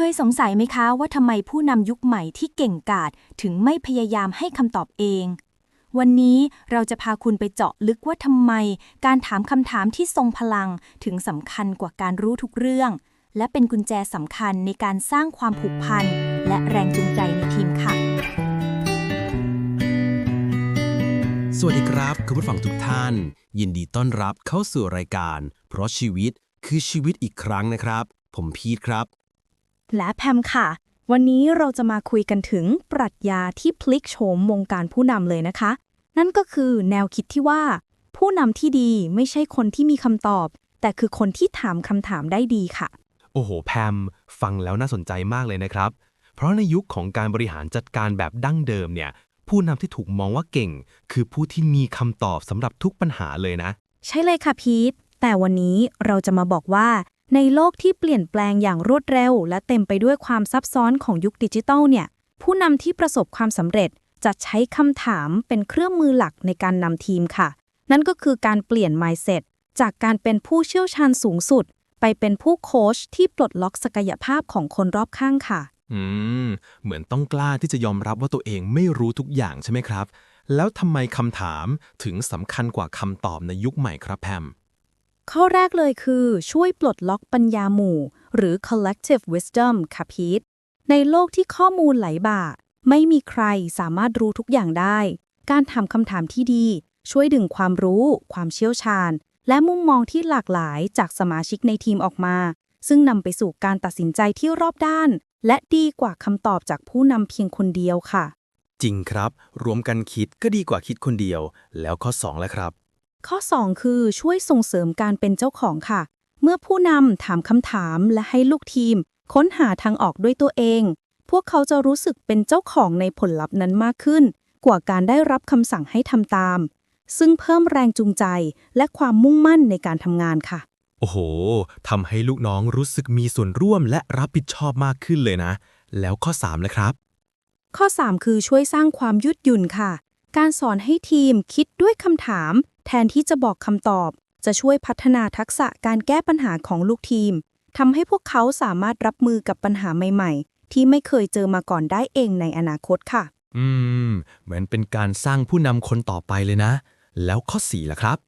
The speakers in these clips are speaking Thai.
เคยสงสัยไหมคะว่าทำไมผู้นำยุคใหม่ที่เก่งกาจถึงไม่พยายามให้คำตอบเอง วันนี้เราจะพาคุณไปเจาะลึกว่าทำไม การถามคำถามที่ทรงพลังถึงสำคัญกว่าการรู้ทุกเรื่อง และเป็นกุญแจสำคัญในการสร้างความผูกพัน และแรงจูงใจในทีมค่ะ สวัสดีครับ คุณผู้ฟังทุกท่าน ยินดีต้อนรับเข้าสู่รายการ เพราะชีวิตคือชีวิตอีกครั้งนะครับ ผมพีทครับ และแพมค่ะ วันนี้เราจะมาคุยกันถึงปรัชญาที่พลิกโฉมวงการผู้นำเลยนะคะ นั่นก็คือแนวคิดที่ว่า ผู้นำที่ดีไม่ใช่คนที่มีคำตอบ แต่คือคนที่ถามคำถามได้ดีค่ะ โอ้โห แพม ฟังแล้วน่าสนใจมากเลยนะครับ เพราะในยุคของการบริหารจัดการแบบดั้งเดิมเนี่ย ผู้นำที่ถูกมองว่าเก่ง คือผู้ที่มีคำตอบสำหรับทุกปัญหาเลยนะ ใช่เลยค่ะพีทแต่วันนี้เราจะมาบอกว่า ในโลกที่เปลี่ยนแปลงอย่างรวดเร็ว และเต็มไปด้วยความซับซ้อนของยุคดิจิทัลเนี่ย ผู้นำที่ประสบความสำเร็จจะใช้คำถามเป็นเครื่องมือหลักในการนำทีมค่ะ นั่นก็คือการเปลี่ยน mindset จากการเป็นผู้เชี่ยวชาญสูงสุด ไปเป็นผู้โค้ชที่ปลดล็อกศักยภาพของคนรอบข้างค่ะ อืม เหมือนต้องกล้าที่จะยอมรับว่าตัวเองไม่รู้ทุกอย่างใช่ไหมครับ แล้วทำไมคำถามถึงสำคัญกว่าคำตอบในยุคใหม่ครับแพม ข้อแรกเลยคือช่วยปลดล็อกปัญญาหมู่ หรือ collective wisdom ค่ะพีทในโลกที่ข้อมูลไหลบ่า ไม่มีใครสามารถรู้ทุกอย่างได้ การถามคำถามที่ดี ช่วยดึงความรู้ ความเชี่ยวชาญ และมุมมองที่หลากหลายจากสมาชิกในทีมออกมา ซึ่งนำไปสู่การตัดสินใจที่รอบด้าน และดีกว่าคำตอบจากผู้นำเพียงคนเดียวค่ะ จริงครับ รวมกันคิดก็ดีกว่าคิดคนเดียว แล้วข้อ2แล้วครับ ข้อ 2 คือช่วยส่งเสริมการเป็นเจ้าของค่ะ เมื่อผู้นำถามคำถามและให้ลูกทีม ค้นหาทางออกด้วยตัวเอง พวกเขาจะรู้สึกเป็นเจ้าของในผลลัพธ์นั้นมากขึ้น กว่าการได้รับคำสั่งให้ทำตาม ซึ่งเพิ่มแรงจูงใจและความมุ่งมั่นในการทำงานค่ะ โอ้โหทำให้ลูกน้องรู้สึกมีส่วนร่วมและรับผิดชอบมากขึ้นเลยนะ แล้วข้อ3เลยครับ ข้อ 3 คือช่วยสร้างความยืดหยุ่นค่ะ การสอนให้ทีมคิดด้วยคำถาม แทนที่จะบอกคำตอบ จะช่วยพัฒนาทักษะการแก้ปัญหาของลูกทีมทำให้พวกเขาสามารถรับมือกับปัญหาใหม่ๆ ที่ไม่เคยเจอมาก่อนได้เองในอนาคตค่ะ อืม เหมือนเป็นการสร้างผู้นำคนต่อไปเลยนะ แล้วข้อ4ล่ะครับ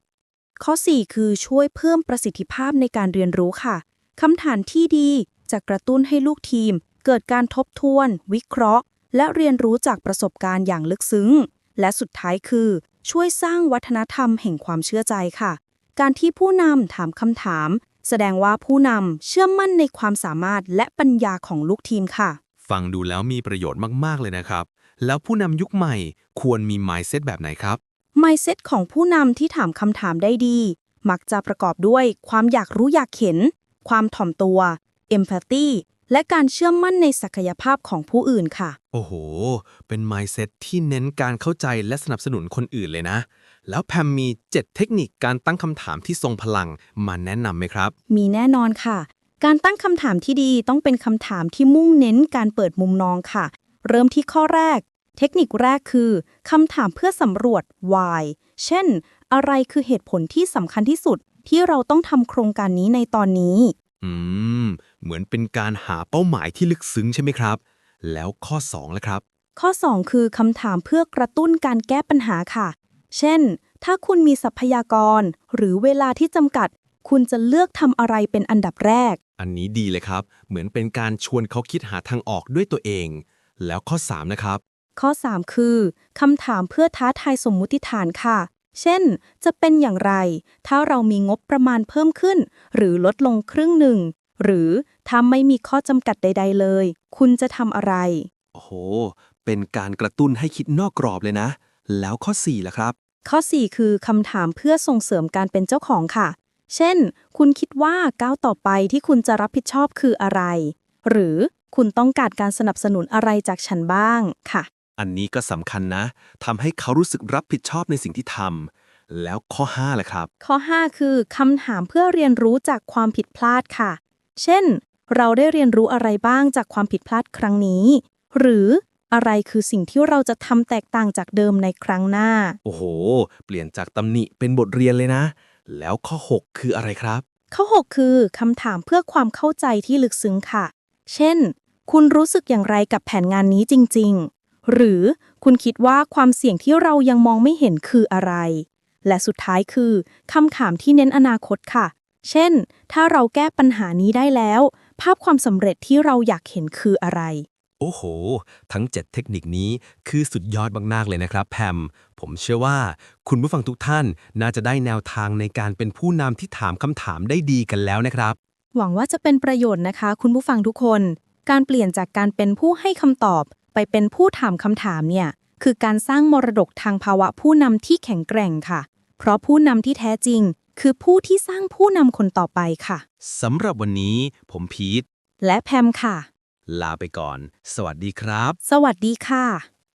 ข้อ 4 คือช่วยเพิ่มประสิทธิภาพในการเรียนรู้ค่ะคำถามที่ดีจะกระตุ้นให้ลูกทีม เกิดการทบทวน วิเคราะห์ และเรียนรู้จากประสบการณ์อย่างลึกซึ้ง และสุดท้ายคือ ช่วยสร้างวัฒนธรรมแห่งความเชื่อใจค่ะ การที่ผู้นำถามคำถาม แสดงว่าผู้นำเชื่อมั่นในความสามารถและปัญญาของลูกทีมค่ะ ฟังดูแล้วมีประโยชน์มาก ๆ เลยนะครับ แล้วผู้นำยุคใหม่ควรมี mindset แบบไหนครับ mindset ของผู้นำที่ถามคำถามได้ดี มักจะประกอบด้วยความอยากรู้อยากเห็น ความถ่อมตัว empathy และการเชื่อมั่นในศักยภาพของผู้อื่นค่ะ โอ้โห เป็น mindset ที่เน้นการเข้าใจและสนับสนุนคนอื่นเลยนะ แล้วแพมมี 7 เทคนิคการตั้งคำถามที่ทรงพลังมาแนะนำไหมครับ มีแน่นอนค่ะ การตั้งคำถามที่ดีต้องเป็นคำถามที่มุ่งเน้นการเปิดมุมมองค่ะ เริ่มที่ข้อแรก เทคนิคแรกคือคำถามเพื่อสำรวจ why เช่น อะไรคือเหตุผลที่สำคัญที่สุดที่เราต้องทำโครงการนี้ในตอนนี้ อืม เหมือนเป็นการหาเป้าหมายที่ลึกซึ้งใช่ไหมครับ แล้วข้อ2ล่ะครับ ข้อ 2 คือคำถามเพื่อกระตุ้นการแก้ปัญหาค่ะ เช่น ถ้าคุณมีทรัพยากร หรือเวลาที่จำกัด คุณจะเลือกทำอะไรเป็นอันดับแรก อันนี้ดีเลยครับ เหมือนเป็นการชวนเขาคิดหาทางออกด้วยตัวเอง แล้วข้อ 3 นะครับ ข้อ 3 คือคำถามเพื่อท้าทายสมมุติฐานค่ะเช่น จะเป็นอย่างไร ถ้าเรามีงบประมาณเพิ่มขึ้น หรือลดลงครึ่งหนึ่ง หรือถ้าไม่มีข้อจำกัดใด ๆ เลย คุณจะทำอะไร โอ้โห เป็นการกระตุ้นให้คิดนอกกรอบเลยนะ แล้วข้อ4ล่ะครับ ข้อ 4 คือคำถามเพื่อส่งเสริมการเป็นเจ้าของค่ะ เช่น คุณคิดว่าก้าวต่อไปที่คุณจะรับผิดชอบคืออะไร หรือคุณต้องการการสนับสนุนอะไรจากฉันบ้างค่ะ อันนี้ก็สำคัญนะทำให้เขารู้สึกรับผิดชอบในสิ่งที่ทำแล้วข้อ5ล่ะครับ ข้อ 5 คือคำถามเพื่อเรียนรู้จากความผิดพลาดค่ะ เช่น เราได้เรียนรู้อะไรบ้างจากความผิดพลาดครั้งนี้ หรืออะไรคือสิ่งที่เราจะทำแตกต่างจากเดิมในครั้งหน้า โอ้โห เปลี่ยนจากตำหนิเป็นบทเรียนเลยนะ แล้วข้อ 6 คืออะไรครับ ข้อ 6 คือคำถามเพื่อความเข้าใจที่ลึกซึ้งค่ะ เช่น คุณรู้สึกอย่างไรกับแผนงานนี้จริง ๆ หรือคุณคิดว่าความเสี่ยงที่เรายังมองไม่เห็นคืออะไร และสุดท้ายคือคำถามที่เน้นอนาคตค่ะ เช่น ถ้าเราแก้ปัญหานี้ได้แล้ว ภาพความสำเร็จที่เราอยากเห็นคืออะไร โอ้โห ทั้ง 7 เทคนิคนี้คือสุดยอดมาก ๆ เลยนะครับ แพม ผมเชื่อว่า คุณผู้ฟังทุกท่านน่าจะได้แนวทางในการเป็นผู้นำที่ถามคำถามได้ดีกันแล้วนะครับ หวังว่าจะเป็นประโยชน์นะคะ คุณผู้ฟังทุกคน การเปลี่ยนจากการเป็นผู้ให้คำตอบ ไปเป็นผู้ถามคำถามเนี่ยคือการสร้างมรดกทางภาวะผู้นำที่แข็งแกร่งค่ะ เพราะผู้นำที่แท้จริง คือผู้ที่สร้างผู้นำคนต่อไปค่ะ สำหรับวันนี้ ผมพีทและแพมค่ะ ลาไปก่อน สวัสดีครับ สวัสดีค่ะ